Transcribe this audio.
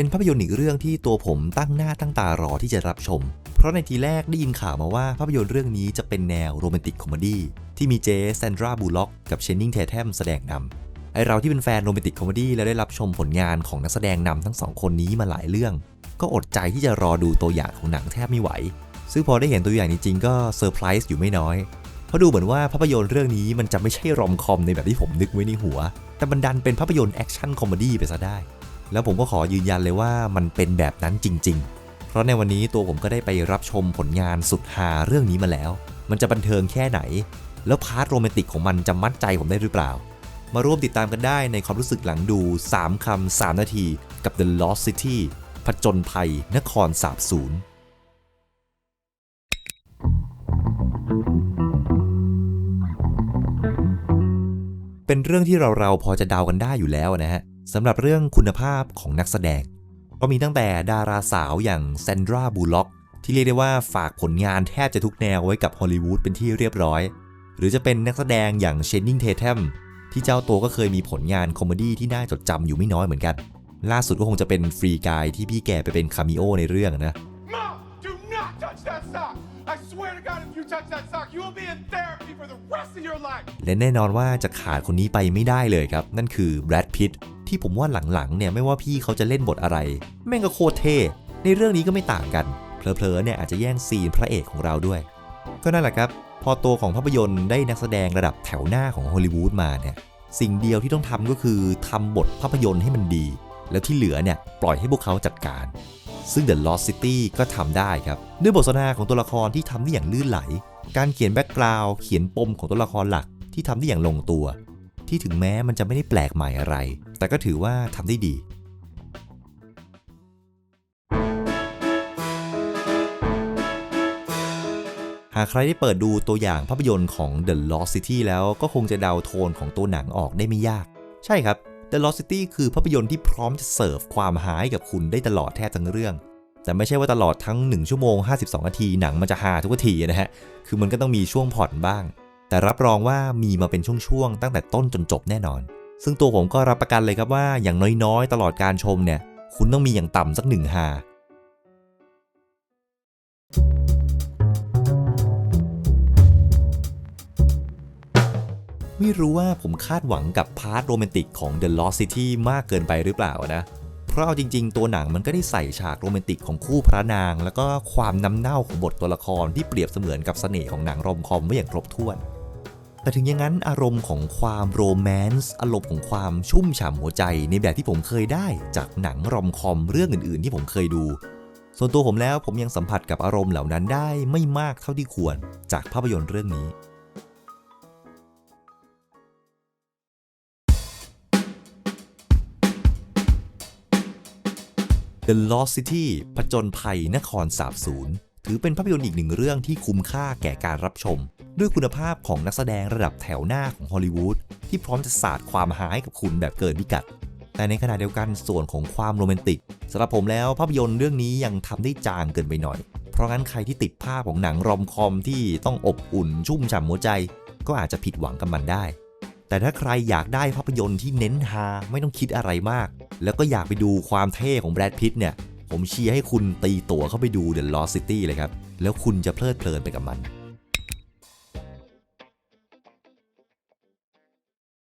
เป็นภาพยนตร์อีกเรื่องที่ตัวผมตั้งหน้าตั้งตารอที่จะรับชม เพราะในทีแรกได้ยินข่าวมาว่าภาพยนตร์เรื่องนี้จะเป็นแนวโรแมนติกคอมเมดี้ที่มีเจแซนดราบูล็อกกับเชนนิงเทเทมแสดงนำไอเราที่เป็นแฟนโรแมนติกคอมเมดี้และได้รับชมผลงานของนักแสดงนำทั้งสองคนนี้มาหลายเรื่อง ก็อดใจที่จะรอดูตัวอย่างของหนังแทบไม่ไหว ซึ่งพอได้เห็นตัวอย่างจริงๆก็เซอร์ไพรส์อยู่ไม่น้อยเพราะดูเหมือนว่าภาพยนตร์เรื่องนี้มันจะไม่ใช่รอมคอมในแบบที่ผมนึกไว้ในหัว แต่มันดันเป็นภาพยนตร์แอคชั่นคอมเมดี้ไปซะได้ แล้วผมก็ขอยืนยันเลยว่ามันเป็นแบบนั้นจริง ๆ เพราะในวันนี้ตัวผมก็ได้ไปรับชมผลงานสุดฮาเรื่องนี้มาแล้ว มันจะบันเทิงแค่ไหน แล้วพาร์ทโรแมนติกของมันจะมัดใจผมได้หรือเปล่า มาร่วมติดตามกันได้ในความรู้สึกหลังดู 3คำ3นาที กับ The Lost City ผจญภัย นครสาบสูญเป็นเรื่องที่เราเราๆพอจะเดากันได้อยู่แล้วนะฮะ สำหรับเรื่องคุณภาพของนักแสดง ก็มีตั้งแต่ดาราสาวอย่างแซนดราบูล็อก ที่เรียกได้ว่าฝากผลงานแทบจะทุกแนวไว้กับฮอลลีวูดเป็นที่เรียบร้อย หรือจะเป็นนักแสดงอย่างเชนนิงเทเทมที่เจ้าตัวก็เคยมีผลงานคอมเมดี้ที่น่าจดจำอยู่ไม่น้อยเหมือนกัน ล่าสุดก็คงจะเป็นฟรีกายที่พี่แกไปเป็นคาเมิโอในเรื่องนะ Mom, do not touch that sock. I swear to God, if you touch that sock, you will be in therapy for the rest of your life. และแน่นอนว่าจะขาดคนนี้ไปไม่ได้เลยครับ นั่นคือแบรดพิต ที่ผมว่าหลังๆเนี่ยไม่ว่าพี่เขาจะเล่นบทอะไร แม่งก็โคตรเท่ในเรื่องนี้ก็ไม่ต่างกันเพลอๆเนี่ยอาจจะแย่งซีนพระเอกของเราด้วย ก็นั่นแหละครับ พอตัวของภาพยนตร์ได้นักแสดงระดับแถวหน้าของฮอลลีวูดมาเนี่ยสิ่งเดียวที่ต้องทำก็คือทำบทภาพยนตร์ให้มันดี แล้วที่เหลือเนี่ยปล่อยให้พวกเขาจัดการ ซึ่ง The Lost City ก็ทำได้ครับ ด้วยบทสนทนาของตัวละครที่ทำได้อย่างลื่นไหล การเขียนแบ็กกราวด์เขียนปมของตัวละครหลักที่ทำได้อย่างลงตัว ที่ถึงแม้มันจะไม่ได้แปลกใหม่อะไร แต่ก็ถือว่าทำได้ดีหากใครได้เปิดดูตัวอย่างภาพยนตร์ของ The Lost City แล้วก็คงจะเดาโทนของตัวหนังออกได้ไม่ยาก ใช่ครับ The Lost City คือภาพยนตร์ที่พร้อมจะเสิร์ฟความหายกับคุณได้ตลอดแทบทั้งเรื่อง แต่ไม่ใช่ว่าตลอดทั้ง 1 ชั่วโมง 52 นาทีหนังมันจะหาทุกทีนะฮะ คือมันก็ต้องมีช่วงผ่อนบ้าง แต่รับรองว่ามีมาเป็นช่วงๆตั้งแต่ต้นจนจบแน่นอน ซึ่งตัวผมก็รับประกันเลยครับว่าอย่างน้อยๆ ตลอดการชมเนี่ย คุณต้องมีอย่างต่ำสักหนึ่งฮาไม่รู้ว่าผมคาดหวังกับพาร์ทโรแมนติกของ The Lost City มากเกินไปหรือเปล่านะ เพราะเอาจริง ๆ ตัวหนังมันก็ได้ใส่ฉากโรแมนติกของคู่พระนาง แล้วก็ความน้ำเน่าของบทตัวละครที่เปรียบเสมือนกับเสน่ห์ของหนังรอมคอมไว้อย่างครบถ้วน แต่ถึงอย่างนั้นอารมณ์ของความโรแมนต์อารมณ์ของความชุ่มฉ่ำหัวใจในแบบที่ผมเคยได้จากหนังรอมคอมเรื่องอื่นๆ ที่ผมเคยดู ส่วนตัวผมแล้วผมยังสัมผัสกับอารมณ์เหล่านั้นได้ไม่มากเท่าที่ควรจากภาพยนตร์เรื่องนี้ The Lost City ผจญภัยนครสาบสูญถือเป็นภาพยนตร์อีกหนึ่งเรื่องที่คุ้มค่าแก่การรับชม ด้วยคุณภาพของนักแสดงระดับแถวหน้าของฮอลลีวูดที่พร้อมจะสาดความหายกับคุณแบบเกินพิกัด แต่ในขณะเดียวกันส่วนของความโรแมนติกสำหรับผมแล้วภาพยนตร์เรื่องนี้ยังทำได้จางเกินไปหน่อย เพราะงั้นใครที่ติดภาพของหนังรอมคอมที่ต้องอบอุ่นชุ่มฉ่ำหัวใจ ก็อาจจะผิดหวังกับมันได้ แต่ถ้าใครอยากได้ภาพยนตร์ที่เน้นฮาไม่ต้องคิดอะไรมาก แล้วก็อยากไปดูความเท่ของแบรดพิตต์เนี่ยผมเชียร์ให้คุณตีตั๋วเข้าไปดู The Lost City เลยครับ แล้วคุณจะเพลิดเพลินไปกับมัน